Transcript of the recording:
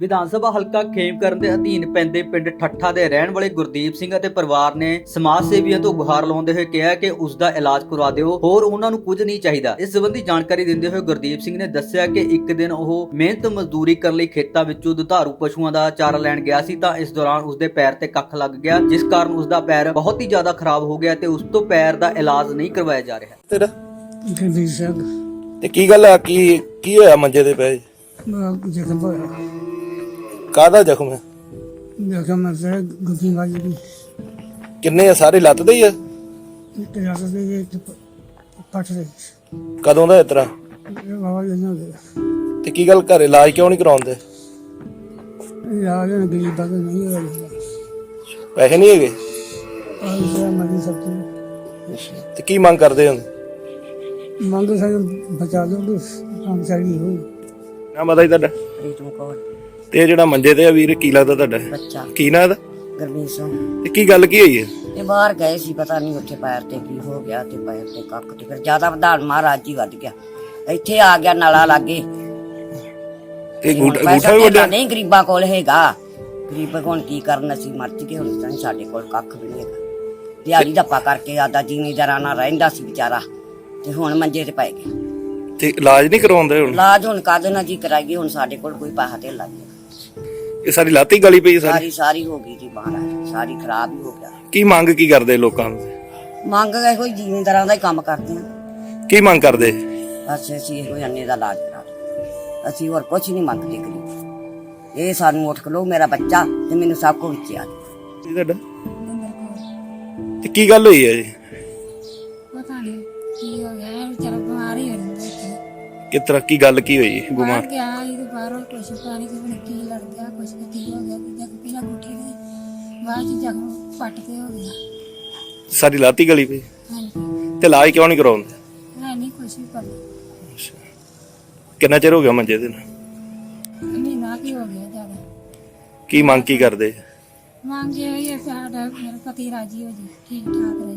ਵਿਧਾਨ ਸਭਾ ਹਲਕਾ ਖੇਮਕਰਨ ਦੇ ਅਧੀਨ ਪੈਂਦੇ ਪਿੰਡ ਠੱਠਾ ਦੇ ਰਹਿਣ ਵਾਲੇ ਗੁਰਦੀਪ ਸਿੰਘ ਅਤੇ ਪਰਿਵਾਰ ਨੇ ਸਮਾਜ ਸੇਵੀਆਂ ਤੋਂ ਗੁਹਾਰ ਲਾਉਂਦੇ ਹੋਏ ਕਿਹਾ ਕਿ ਉਸ ਦਾ ਇਲਾਜ ਕਰਵਾ ਦਿਓ ਹੋਰ ਉਹਨਾਂ ਨੂੰ ਕੁਝ ਨਹੀਂ ਚਾਹੀਦਾ। ਇਸ ਸੰਬੰਧੀ ਜਾਣਕਾਰੀ ਦਿੰਦੇ ਹੋਏ ਗੁਰਦੀਪ ਸਿੰਘ ਨੇ ਦੱਸਿਆ ਕਿ ਇੱਕ ਦਿਨ ਉਹ ਮਿਹਨਤ ਮਜ਼ਦੂਰੀ ਕਰਨ ਲਈ ਖੇਤਾਂ ਵਿੱਚੋਂ ਦੁਧਾਰੂ ਪਸ਼ੂਆਂ ਦਾ ਚਾਰਾ ਲੈਣ ਗਿਆ ਸੀ ਤਾਂ ਇਸ ਦੌਰਾਨ ਉਸ ਦੇ ਪੈਰ ਤੇ ਕੱਖ ਲੱਗ ਗਿਆ ਜਿਸ ਕਾਰਨ ਉਸ ਦਾ ਪੈਰ ਬਹੁਤ ਹੀ ਜ਼ਿਆਦਾ ਖਰਾਬ ਹੋ ਗਿਆ ਤੇ ਉਸ ਤੋਂ ਪੈਰ ਦਾ ਇਲਾਜ ਨਹੀਂ ਕਰਵਾਇਆ ਜਾ ਰਿਹਾ। ਤੇਰਾ? ਗੰਦੀ ਸਿੰਘ। ਤੇ ਕੀ ਗੱਲ ਆ? ਕੀ ਕੀ ਹੋਇਆ ਮੰਜੇ ਤੇ ਪਏ? ਮੈਂ ਜ਼ਖਮ ਹੋਇਆ। ਕਾਹਦਾ ਜ਼ਖਮ ਹੈ? ਜ਼ਖਮ ਮੈਂ ਤੇ ਗੁੱਡੀ ਵਾਲੀ ਦੀ। ਕਿੰਨੇ ਆ? ਸਾਰੇ ਲੱਤ ਦੇ ਹੀ ਆ? ਤੇ ਜਾ ਕੇ ਇਹ ਪੱਟ ਦੇ ਕਦੋਂ ਦਾ ਇਤਰਾ ਬਾਬਾ ਜੀ ਨੇ ਤੇ ਕੀ ਗੱਲ ਘਰੇ ਇਲਾਜ ਕਿਉਂ ਨਹੀਂ ਕਰਾਉਂਦੇ? ਯਾਰ ਇਹ ਗਰੀਬ ਦਾ ਨਹੀਂ ਹੋਇਆ। ਪੈਸੇ ਨਹੀਂ ਹੈਗੇ? ਆਹ ਤੇ। ਕੀ ਮੰਗ ਕਰਦੇ ਹੋ? ਮੰਗ ਸਾਂ ਬਚਾ ਦੋ ਕਿ ਕੰਮ ਚਾਹੀਦੀ ਹੋਈ ਨਾ ਮਦਾ ਹੀ ਤੁਹਾਡਾ। ਪ੍ਰੀਤਮ ਕੌਰ। ਤੇ ਇਹ ਜਿਹੜਾ ਮੰਜੇ ਤੇ ਆ ਵੀਰ ਕੀ ਲੱਗਦਾ ਤੁਹਾਡਾ? ਬੱਚਾ। ਕੀ ਨਾਂ ਇਹਦਾ? ਗਰਮੀਤ ਸਿੰਘ। ਤੇ ਕੀ ਗੱਲ ਕੀ ਹੋਈ ਹੈ? ਇਹ ਬਾਹਰ ਗਏ ਸੀ ਪਤਾ ਨਹੀਂ ਉੱਥੇ ਪੈਰ ਤੇ ਕੀ ਹੋ ਗਿਆ ਤੇ ਪੈਰ ਤੇ ਕੱਖ ਤੇ ਫਿਰ ਜ਼ਿਆਦਾ ਵਧਾਣ ਮਹਾਰਾਜ ਜੀ ਵੱਧ ਗਿਆ। ਇੱਥੇ ਆ ਗਿਆ ਨਾਲਾ ਲਾਗੇ। ਤੇ ਗੂਠਾ ਗੂਠਾ ਵੀ ਵੱਡਾ ਨਹੀਂ ਗਰੀਬਾਂ ਕੋਲ ਹੈਗਾ। ਗਰੀਬ ਕੋਲ ਕੀ ਕਰਨ ਅਸੀਂ ਮਰ ਚੁੱਕੇ ਹੁਣ ਤਾਂ ਸਾਡੇ ਕੋਲ ਕੱਖ ਵੀ ਨਹੀਂ ਹੈਗਾ। ਦਿਹਾੜੀ ਧੱਪਾ ਕਰਕੇ ਆਦਾ ਜ਼ਿਮੀਂਦਾਰਾਂ ਨਾਲ ਰਹਿੰਦਾ ਸੀ ਵਿਚਾਰਾ। ਤੇ ਹੁਣ ਮੰਜੇ ਤੇ ਪੈ ਗਿਆ। ਤੇ ਇਲਾਜ ਨਹੀਂ ਕਰਵਾਉਂਦੇ ਹੁਣ? ਇਲਾਜ ਹੁਣ ਕਾਹਦੇ ਨਾਲ ਜੀ ਕਰਾਈਏ? ਹੁਣ ਸਾਡੇ ਕੋਲ ਕੋਈ ਪੈਸਾ ਤੇ ਨਹੀਂ ਇਹ ਸਾਰੀ ਲੱਤ ਹੀ ਗਲੀ ਪਈ ਹੈ ਸਾਰੀ? ਸਾਰੀ ਸਾਰੀ ਹੋ ਗਈ ਜੀ ਮਹਾਰਾਜ ਸਾਰੀ ਖਰਾਬ ਹੀ ਹੋ ਗਿਆ। ਕੀ ਮੰਗ ਕੀ ਕਰਦੇ ਲੋਕਾਂ ਨੂੰ? ਮੰਗ ਇਹੋ ਹੀ ਜ਼ਿਮੀਂਦਾਰਾਂ ਦਾ ਹੀ ਕੰਮ ਕਰਦੇ ਆ। ਕੀ ਮੰਗ ਕਰਦੇ? ਬਸ ਅਸੀਂ ਇਹੋ ਅੰਨੇ ਦਾ ਇਲਾਜ ਕਰਾ ਦਿਓ ਅਸੀਂ ਹੋਰ ਕੁਝ ਨਹੀਂ ਮੰਗਦੇ ਕਰੀ ਇਹ ਸਾਨੂੰ ਉੱਠ ਖਲੋ ਮੇਰਾ ਬੱਚਾ ਤੇ ਮੈਨੂੰ ਸਭ ਕੁਝ ਵਿੱਚ ਆ ਤੁਹਾਡਾ? ਤੇ ਕੀ ਗੱਲ ਹੋਈ ਹੈ ਜੀ? ਪਤਾ ਨਹੀਂ ਕੀ ਹੋ ਗਿਆ ਇਹ ਵਿਚਾਰਾ ਬਿਮਾਰ ਹੀ ਹੋ ਜਾਂਦਾ ਇੱਥੇ। ਕਿਸ ਤਰ੍ਹਾਂ ਕੀ ਗੱਲ ਕੀ ਹੋਈ? ਬਿਮਾਰ ਬਾਹਰ ਗਿਆ ਇਹਦੇ ਬਾਹਰੋਂ ਕੁਛ ਪਾਣੀ ਕਿ ਬਣ ਕੀ ਲੜ ਗਿਆ ਕੁਛ ਕੁ ਕੀ ਹੋ ਗਿਆ ਕੁ ਪਹਿਲਾਂ ਗੁੱਠੀ ਦੇ ਬਾਅਦ ਚ ਜ਼ਖਮ ਪੱਟ ਕੇ ਹੋ ਗਿਆ। ਸਾਰੀ ਲੱਤ ਗਲੀ ਪਈ ਹਾਂਜੀ। ਤੇ ਇਲਾਜ ਕਿਉਂ ਨਹੀਂ ਕਰਾਉਂਦੇ? ਹੈ ਨਹੀਂ ਕੁਛ ਵੀ ਪਤਾ ਕਿੰਨਾ ਚਿਰ ਹੋ ਗਿਆ ਮੰਜੇ ਤੇ ਨੂੰ? ਮਹੀਨਾ ਕੀ ਹੋ ਗਿਆ ਜ਼ਿਆਦਾ। ਕੀ ਮੰਗ ਕੀ ਕਰਦੇ? ਮੰਗੇ ਹੋਈ ਹੈ ਸਾਡਾ ਮੇਰਾ ਪਤੀ ਰਾਜੀ ਹੋ ਜੀ ਠੀਕ ਠਾਕ ਰਹੇ।